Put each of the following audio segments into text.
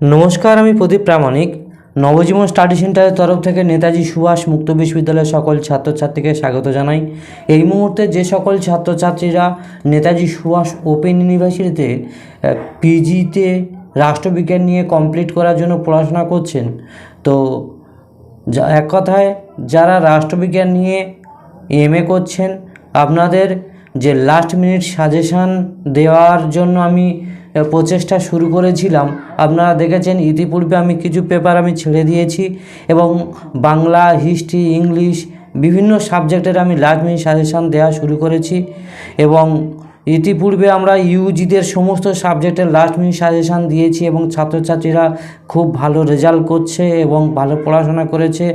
নমস্কার, আমি প্রদীপ প্রামাণিক। নবজীবন স্টাডি সেন্টারের তরফ থেকে নেতাজি সুভাষ মুক্ত বিশ্ববিদ্যালয়ের সকল ছাত্রছাত্রীকে স্বাগত জানাই। এই মুহূর্তে যে সকল ছাত্রছাত্রীরা নেতাজি সুভাষ ওপেন ইউনিভার্সিটিতে পিজিতে রাষ্ট্রবিজ্ঞান নিয়ে কমপ্লিট করার জন্য পড়াশোনা করছেন, তো এক কথায় যারা রাষ্ট্রবিজ্ঞান নিয়ে এমএ করছেন, আপনাদের যে লাস্ট মিনিট সাজেশান দেওয়ার জন্য আমি প্রচেষ্টা শুরু করেছিলাম। আপনারা দেখেছেন, ইতিপূর্বে আমি কিছু পেপার আমি ছেড়ে দিয়েছি এবং বাংলা হিস্ট্রি ইংলিশ বিভিন্ন সাবজেক্টের আমি লাজমি সাজেশান দেওয়া শুরু করেছি এবং ইতিপূর্বে আমরা ইউজিদের সমস্ত সাবজেক্টের লাস্ট মিনিট সাজেশান দিয়েছি এবং ছাত্রছাত্রীরা খুব ভালো রেজাল্ট করছে এবং ভালো পড়াশোনা করেছে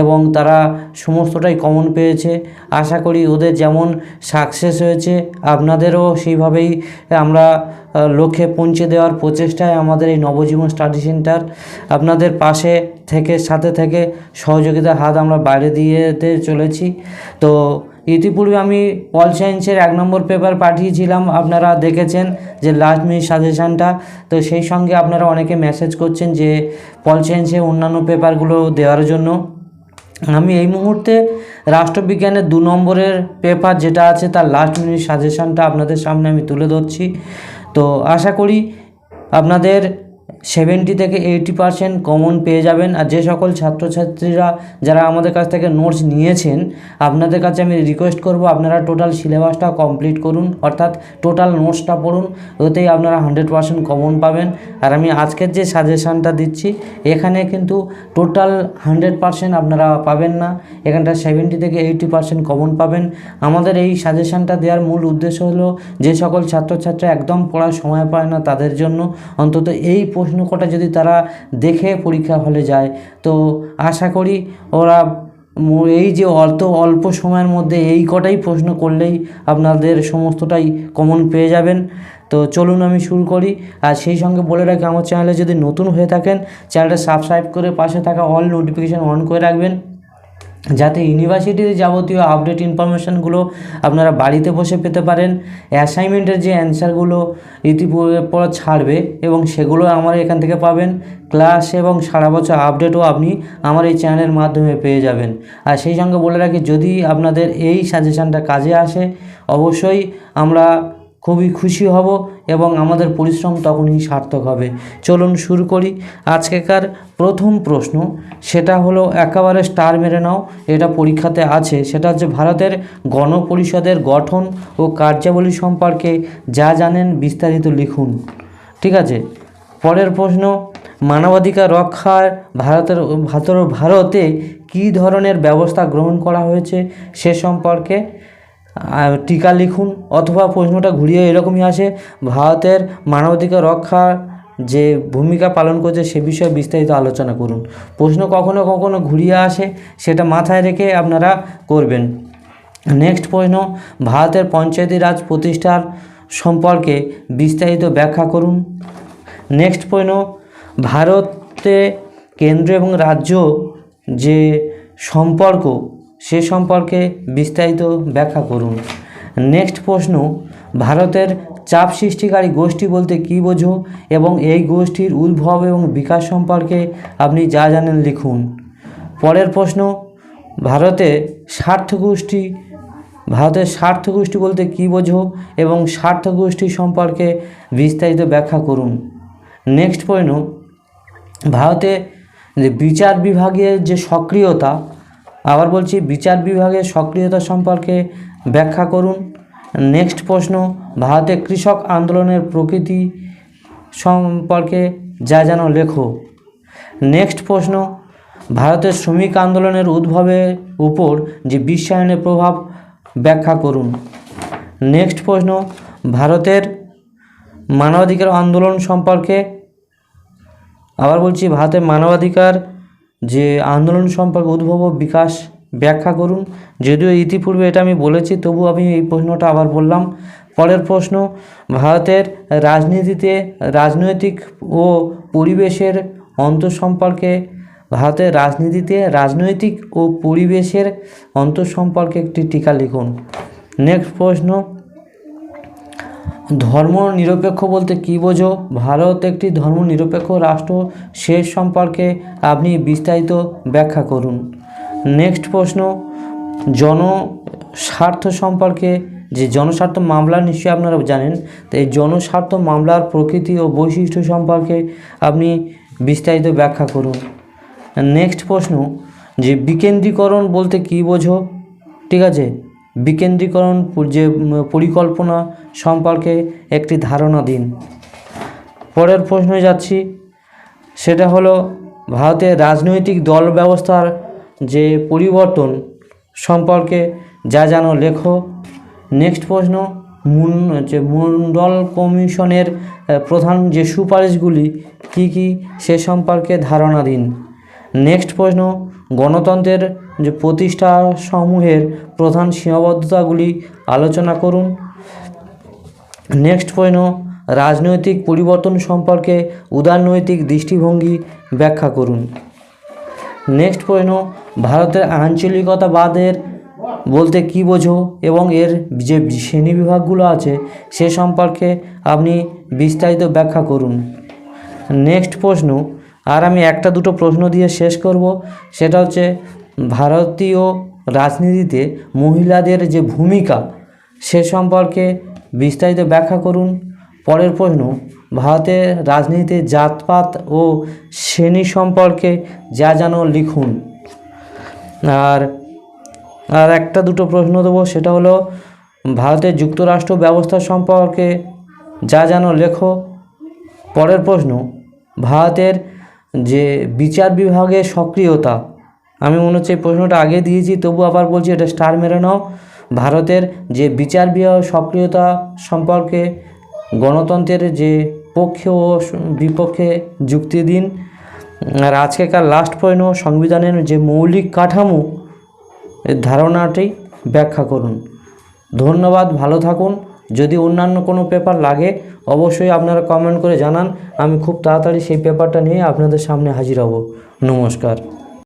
এবং তারা সমস্তটাই কমন পেয়েছে। আশা করি ওদের যেমন সাকসেস হয়েছে, আপনাদেরও সেইভাবেই আমরা লক্ষ্যে পৌঁছে দেওয়ার প্রচেষ্টায় আমাদের এই নবজীবন স্টাডি সেন্টার আপনাদের পাশে থেকে, সাথে থেকে সহযোগিতার হাত আমরা বাইরে দিয়ে চলেছি। তো ইতিপূর্বে আমি পল সায়েন্সের এক নম্বর পেপার পাঠিয়েছিলাম, আপনারা দেখেছেন যে লাস্ট মিনিট সাজেশানটা তো সেই সঙ্গে আপনারা অনেকে মেসেজ করছেন যে পল সায়েন্সের অন্যান্য পেপারগুলো দেওয়ার জন্য। আমি এই মুহূর্তে রাষ্ট্রবিজ্ঞানের দু নম্বরের পেপার যেটা আছে, তার লাস্ট মিনিট সাজেশানটা আপনাদের সামনে আমি তুলে ধরছি। তো আশা করি আপনাদের সেভেন্টি থেকে এইটি পারসেন্ট কমন পেয়ে যাবেন। আর যে সকল ছাত্রছাত্রীরা যারা আমাদের কাছ থেকে নোটস নিয়েছেন, আপনাদের কাছে আমি রিকোয়েস্ট করব, আপনারা টোটাল সিলেবাসটা কমপ্লিট করুন। অর্থাৎ টোটাল নোটসটা পড়ুন, ওতেই আপনারা হান্ড্রেড পারসেন্ট কমন পাবেন। আর আমি আজকের যে সাজেশানটা দিচ্ছি, এখানে কিন্তু টোটাল হান্ড্রেড পারসেন্ট আপনারা পাবেন না। এখানটা সেভেন্টি থেকে এইটি পারসেন্ট কমন পাবেন। আমাদের এই সাজেশানটা দেওয়ার মূল উদ্দেশ্য হলো, যে সকল ছাত্রছাত্রী একদম পড়ার সময় পায় না তাদের জন্য, অন্তত এই প্রশ্ন কটা যদি তারা দেখে পরীক্ষা হলে যায়। তো আশা করি ওরা এই যে অত অল্প সময়ের মধ্যে এই কটাই প্রশ্ন করলেই আপনাদের সমস্তটাই কমন পেয়ে যাবেন। তো চলুন আমি শুরু করি। আর সেই সঙ্গে বলে রাখি, আমার চ্যানেলে যদি নতুন হয়ে থাকেন, চ্যানেলটা সাবস্ক্রাইব করে পাশে থাকা অল নোটিফিকেশান অন করে রাখবেন। যাতে ইউনিভার্সিটির যাবতীয় আপডেট ইনফরমেশানগুলো আপনারা বাড়িতে বসে পেতে পারেন অ্যাসাইনমেন্টের যে অ্যান্সারগুলো ইতিপূর্বে পর ছাড়বে এবং সেগুলো আমার এখান থেকে পাবেন। ক্লাস এবং সারা বছর আপডেটও আপনি আমার এই চ্যানেলের মাধ্যমে পেয়ে যাবেন। আর সেই সঙ্গে বলে রাখি, যদি আপনাদের এই সাজেশানটা কাজে আসে, অবশ্যই আমরা খুবই খুশি হব এবং আমাদের পরিশ্রম তখনই সার্থক হবে। চলুন শুরু করি। আজকেকার প্রথম প্রশ্ন, সেটা হলো একেবারে স্টার মেরে নাও, এটা পরীক্ষাতে আছে। সেটা হচ্ছে ভারতের গণপরিষদের গঠন ও কার্যাবলী সম্পর্কে যা জানেন বিস্তারিত লিখুন। ঠিক আছে? পরের প্রশ্ন, মানবাধিকার রক্ষার ভারতের ভারতে কী ধরনের ব্যবস্থা গ্রহণ করা হয়েছে সে সম্পর্কে টিকা লিখুন অথবা প্রশ্নটা ঘুরিয়ে এরকমই আসে। ভারতের মানবাধিকার রক্ষার যে ভূমিকা পালন করছে সে বিষয়ে বিস্তারিত আলোচনা করুন। প্রশ্ন কখনো কখনো ঘুরিয়ে আসে, সেটা মাথায় রেখে আপনারা করবেন। নেক্সট প্রশ্ন, ভারতের পঞ্চায়েতি রাজ প্রতিষ্ঠার সম্পর্কে বিস্তারিত ব্যাখ্যা করুন। নেক্সট প্রশ্ন, ভারতে কেন্দ্র এবং রাজ্য যে সম্পর্ক সে সম্পর্কে বিস্তারিত ব্যাখ্যা করুন। নেক্সট প্রশ্ন, ভারতের চাপ সৃষ্টিকারী গোষ্ঠী বলতে কী বোঝো এবং এই গোষ্ঠীর উদ্ভব এবং বিকাশ সম্পর্কে আপনি যা জানেন লিখুন। পরের প্রশ্ন, ভারতে স্বার্থ গোষ্ঠী ভারতের স্বার্থ গোষ্ঠী বলতে কী বোঝো এবং স্বার্থ গোষ্ঠী সম্পর্কে বিস্তারিত ব্যাখ্যা করুন। নেক্সট প্রশ্ন, ভারতে যে বিচার বিভাগের যে সক্রিয়তা আবার বলছি, বিচার বিভাগের সক্রিয়তা সম্পর্কে ব্যাখ্যা করুন। নেক্সট প্রশ্ন, ভারতে কৃষক আন্দোলনের প্রকৃতি সম্পর্কে যা যেন লেখো। নেক্সট প্রশ্ন, ভারতের শ্রমিক আন্দোলনের উদ্ভবের উপর যে বিশ্বায়নের প্রভাব ব্যাখ্যা করুন। নেক্সট প্রশ্ন, ভারতের মানবাধিকার আন্দোলন সম্পর্কে, আবার বলছি, ভারতের মানবাধিকার যে আন্দোলন সম্পর্কে উদ্ভব বিকাশ ব্যাখ্যা করুন। যদিও ইতিপূর্বে এটা আমি বলেছি তবু আমি এই প্রশ্নটা আবার বললাম। পরের প্রশ্ন, ভারতের রাজনীতিতে রাজনৈতিক ও পরিবেশের অন্তর সম্পর্কে ভারতের রাজনীতিতে রাজনৈতিক ও পরিবেশের অন্তর সম্পর্কে একটি টিকা লিখুন। নেক্সট প্রশ্ন ধর্ম নিরপেক্ষ বলতে কী বোঝো? ভারত একটি ধর্ম নিরপেক্ষ রাষ্ট্র। সে সম্পর্কে আপনি বিস্তারিত ব্যাখ্যা করুন। নেক্সট প্রশ্ন। জনস্বার্থ সম্পর্কে যে জনস্বার্থ মামলা নিশ্চয়ই আপনারা জানেন, তো এই জনস্বার্থ মামলার প্রকৃতি ও বৈশিষ্ট্য সম্পর্কে আপনি বিস্তারিত ব্যাখ্যা করুন। নেক্সট প্রশ্ন। যে বিকেন্দ্রীকরণ বলতে কী বোঝো? ঠিক আছে? বিকেন্দ্রীকরণ যে পরিকল্পনা সম্পর্কে একটি ধারণা দিন। পরের প্রশ্নে যাচ্ছি। সেটা হলো, ভারতের রাজনৈতিক দল ব্যবস্থার যে পরিবর্তন সম্পর্কে যা জানো লেখো। নেক্সট প্রশ্ন, মুন, যে মণ্ডল কমিশনের প্রধান যে সুপারিশগুলি কি কি সে সম্পর্কে ধারণা দিন। নেক্সট প্রশ্ন, গণতন্ত্রের যে প্রতিষ্ঠা সমূহের প্রধান সীমাবদ্ধতাগুলি আলোচনা করুন। নেক্সট প্রশ্ন, রাজনৈতিক পরিবর্তন সম্পর্কে উদারনৈতিক দৃষ্টিভঙ্গি ব্যাখ্যা করুন। নেক্সট প্রশ্ন, ভারতের আঞ্চলিকতাবাদের বলতে কী বোঝো এবং এর যে শ্রেণীবিভাগগুলো আছে সে সম্পর্কে আপনি বিস্তারিত ব্যাখ্যা করুন। নেক্সট প্রশ্ন, আর আমি একটা দুটো প্রশ্ন দিয়ে শেষ করব, সেটা হচ্ছে ভারতীয় রাজনীতিতে মহিলাদের যে ভূমিকা, সে সম্পর্কে বিস্তারিত ব্যাখ্যা করুন। পরের প্রশ্ন, ভারতের রাজনীতিতে জাতপাত ও শ্রেণি সম্পর্কে যা যেন লিখুন। আর আর একটা দুটো প্রশ্ন দেবো, সেটা হলো, ভারতের যুক্তরাষ্ট্র ব্যবস্থা সম্পর্কে যা যেন লেখো। পরের প্রশ্ন, ভারতের যে বিচার বিভাগের সক্রিয়তা আমি মনে হচ্ছে এই প্রশ্নটা আগে দিয়েছি, তবু আবার বলছি এটা স্টার মেরে নাও। ভারতের যে বিচার বিভাগ সক্রিয়তা সম্পর্কে গণতন্ত্রের যে পক্ষে ও বিপক্ষে যুক্তি দিন, আর আজকেকার লাস্ট প্রশ্ন সংবিধানের যে মৌলিক কাঠামো, এর ধারণাটি ব্যাখ্যা করুন। ধন্যবাদ, ভালো থাকুন। যদি অন্যান্য কোনো পেপার লাগে, অবশ্যই আপনারা কমেন্ট করে জানান। আমি খুব তাড়াতাড়ি সেই পেপারটা নিয়ে আপনাদের সামনে হাজির হব। নমস্কার।